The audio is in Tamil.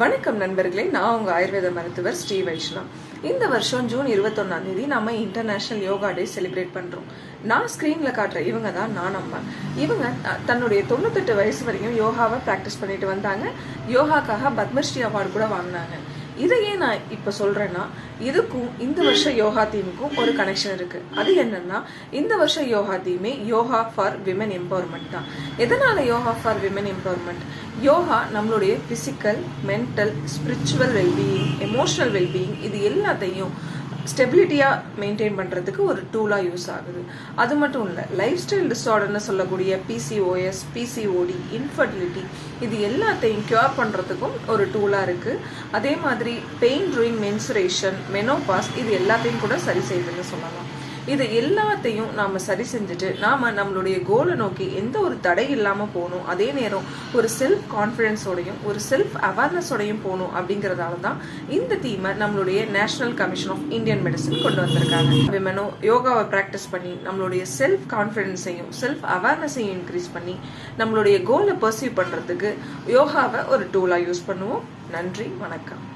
வணக்கம் நண்பர்களே நான் உங்கள் ஆயுர்வேத மருத்துவர் ஸ்ரீ வைஷ்ணவ். இந்த வருஷம் ஜூன் இருபத்தொன்னாம் தேதி நம்ம இன்டர்நேஷனல் யோகா டே செலிப்ரேட் பண்றோம். நான் ஸ்க்ரீனில் காட்டுற இவங்க தான் நான் அம்மா. இவங்க தன்னுடைய தொண்ணூத்தெட்டு வயசு வரைக்கும் யோகாவை ப்ராக்டிஸ் பண்ணிட்டு வந்தாங்க. யோகாக்காக பத்மஸ்ரீ அவார்டு கூட வாங்கினாங்க. இதையே நான் இப்ப சொல்றேன்னா இதுக்கும் இந்த வருஷம் யோகா தீமுக்கும் ஒரு கனெக்ஷன் இருக்கு. அது என்னன்னா இந்த வருஷ யோகா தீமே யோகா ஃபார் விமன் எம்பவர்மெண்ட் தான். எதனால yoga for women empowerment yoga நம்மளுடைய physical mental spiritual wellbeing emotional wellbeing இது எல்லாத்தையும் ஸ்டெபிலிட்டியாக மெயின்டைன் பண்ணுறதுக்கு ஒரு டூலாக யூஸ் ஆகுது. அது மட்டும் இல்லை லைஃப் ஸ்டைல் டிஸார்டர்னு சொல்லக்கூடிய பிசிஓஎஸ் பிசிஓடி இன்ஃபர்டிலிட்டி இது எல்லாத்தையும் க்யூர் பண்ணுறதுக்கும் ஒரு டூலாக இருக்குது அதே மாதிரி பெயின் ட்ரூயிங் மென்சுரேஷன் மெனோபாஸ் இது எல்லாத்தையும் கூட சரி செய்யுதுன்னு சொல்லலாம். இது எல்லாத்தையும் நாம சரி செஞ்சுட்டு நாம நம்மளுடைய கோலை நோக்கி எந்த ஒரு தடை இல்லாம போகணும். அதே நேரம் ஒரு செல்ஃப் கான்ஃபிடென்ஸோடையும் ஒரு செல்ஃப் அவேர்னஸோடையும் போகணும் அப்படிங்கறதால தான் இந்த தீமை நம்மளுடைய National Commission of Indian Medicine கொண்டு வந்திருக்காங்க. விமனோ யோகாவை ப்ராக்டிஸ் பண்ணி நம்மளுடைய செல்ஃப் கான்ஃபிடென்ஸையும் செல்ஃப் அவேர்னஸையும் இன்க்ரீஸ் பண்ணி நம்மளுடைய கோலை பர்சீவ் பண்றதுக்கு யோகாவை ஒரு டூலா யூஸ் பண்ணுவோம். நன்றி வணக்கம்.